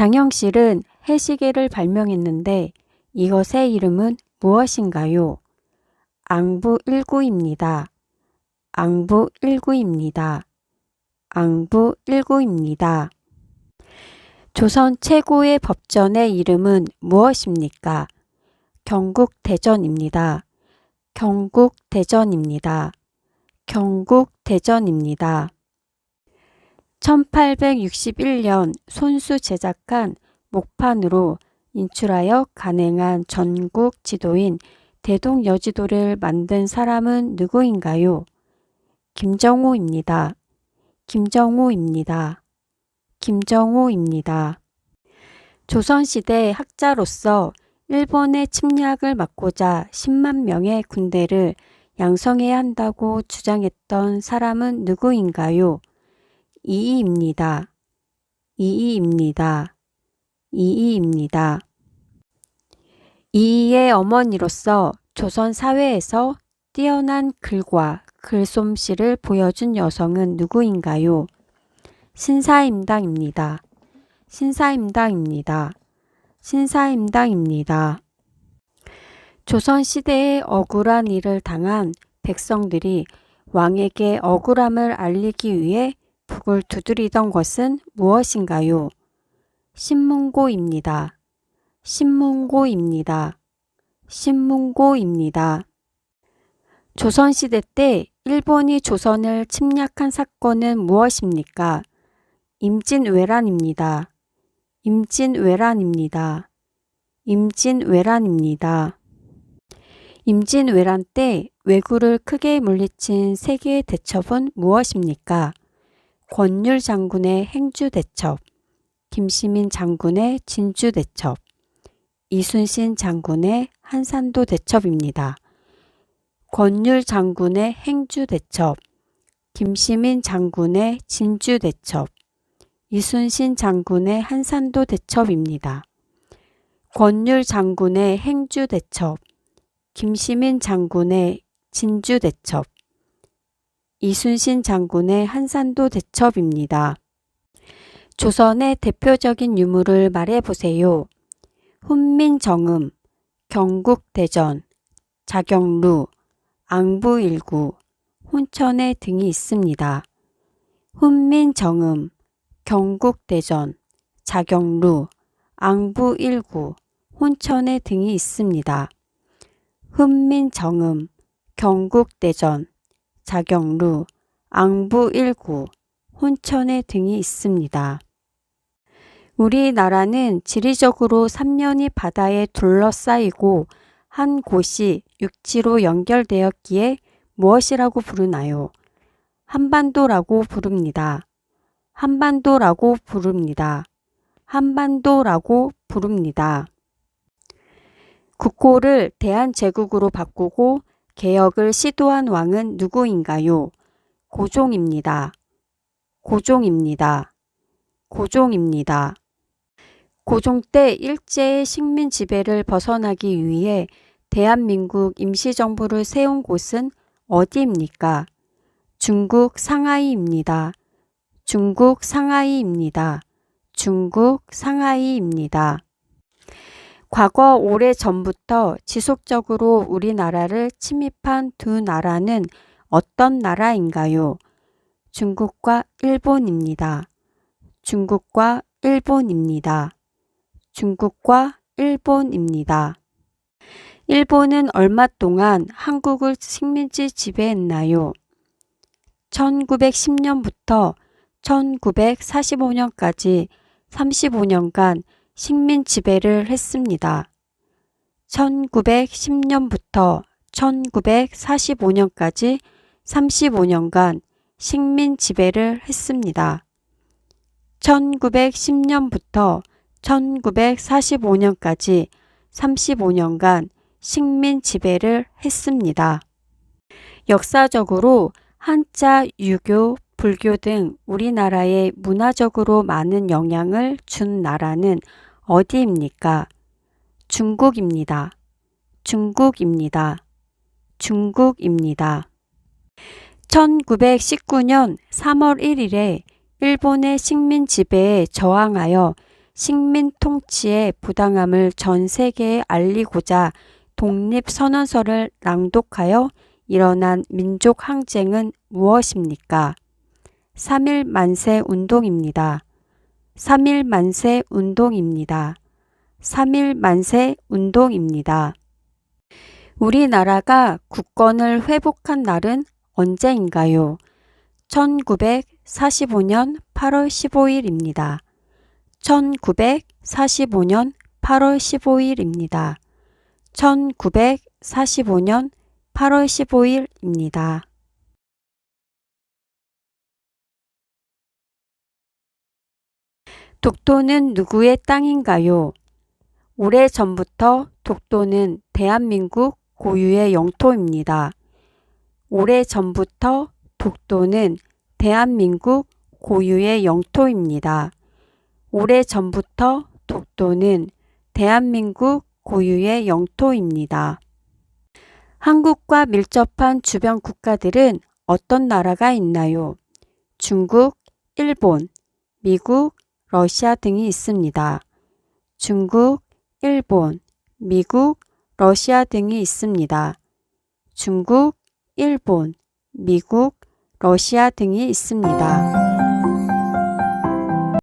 장영실은 해시계를 발명했는데 이것의 이름은 무엇인가요? 앙부 19입니다. 앙부 19입니다. 앙부 19입니다. 조선 최고의 법전의 이름은 무엇입니까? 경국 대전입니다. 경국 대전입니다. 경국 대전입니다. 1861년 손수 제작한 목판으로 인출하여 간행한 전국 지도인 대동여지도를 만든 사람은 누구인가요? 김정호입니다. 김정호입니다. 김정호입니다. 조선시대 학자로서 일본의 침략을 막고자 10만 명의 군대를 양성해야 한다고 주장했던 사람은 누구인가요? 이이입니다. 이이입니다. 이이입니다. 이이의 어머니로서 조선 사회에서 뛰어난 글과 글솜씨를 보여준 여성은 누구인가요? 신사임당입니다. 신사임당입니다. 신사임당입니다. 조선시대에 억울한 일을 당한 백성들이 왕에게 억울함을 알리기 위해 북을 두드리던 것은 무엇인가요? 신문고입니다. 신문고입니다. 신문고입니다. 조선시대 때 일본이 조선을 침략한 사건은 무엇입니까? 임진왜란입니다. 임진왜란입니다. 임진왜란입니다. 임진왜란 때 왜구를 크게 물리친 세계의 대첩은 무엇입니까? 권율 장군의 행주 대첩, 김시민 장군의 진주 대첩, 이순신 장군의 한산도 대첩입니다. 권율 장군의 행주 대첩, 김시민 장군의 진주 대첩, 이순신 장군의 한산도 대첩입니다. 권율 장군의 행주 대첩, 김시민 장군의 진주 대첩, 이순신 장군의 한산도 대첩입니다. 조선의 대표적인 유물을 말해보세요. 훈민정음, 경국대전, 자경루, 앙부일구, 혼천의 등이 있습니다. 훈민정음, 경국대전, 자경루, 앙부일구, 혼천의 등이 있습니다. 훈민정음, 경국대전, 자경루, 앙부일구, 혼천의 등이 있습니다. 우리나라는 지리적으로 삼면이 바다에 둘러싸이고 한 곳이 육지로 연결되었기에 무엇이라고 부르나요? 한반도라고 부릅니다. 한반도라고 부릅니다. 한반도라고 부릅니다. 국호를 대한제국으로 바꾸고 개혁을 시도한 왕은 누구인가요? 고종입니다. 고종입니다. 고종입니다. 고종 때 일제의 식민 지배를 벗어나기 위해 대한민국 임시정부를 세운 곳은 어디입니까? 중국 상하이입니다. 중국 상하이입니다. 중국 상하이입니다. 과거 오래 전부터 지속적으로 우리나라를 침입한 두 나라는 어떤 나라인가요? 중국과 일본입니다. 중국과 일본입니다. 중국과 일본입니다. 일본은 얼마 동안 한국을 식민지 지배했나요? 1910년부터 1945년까지 35년간 식민 지배를 했습니다. 1910년부터 1945년까지 35년간 식민 지배를 했습니다. 1910년부터 1945년까지 35년간 식민 지배를 했습니다. 역사적으로 한자, 유교, 불교 등 우리나라에 문화적으로 많은 영향을 준 나라는 어디입니까? 중국입니다. 중국입니다. 중국입니다. 1919년 3월 1일에 일본의 식민 지배에 저항하여 식민 통치의 부당함을 전 세계에 알리고자 독립선언서를 낭독하여 일어난 민족 항쟁은 무엇입니까? 3일 만세 운동입니다. 3일 만세 운동입니다. 3일 만세 운동입니다. 우리나라가 국권을 회복한 날은 언제인가요? 1945년 8월 15일입니다. 1945년 8월 15일입니다. 1945년 8월 15일입니다. 독도는 누구의 땅인가요? 오래 전부터 독도는 대한민국 고유의 영토입니다. 오래 전부터 독도는 대한민국 고유의 영토입니다. 오래 전부터 독도는 대한민국 고유의 영토입니다. 한국과 밀접한 주변 국가들은 어떤 나라가 있나요? 중국, 일본, 미국, 러시아 등이 있습니다. 중국, 일본, 미국, 러시아 등이 있습니다. 중국, 일본, 미국, 러시아 등이 있습니다.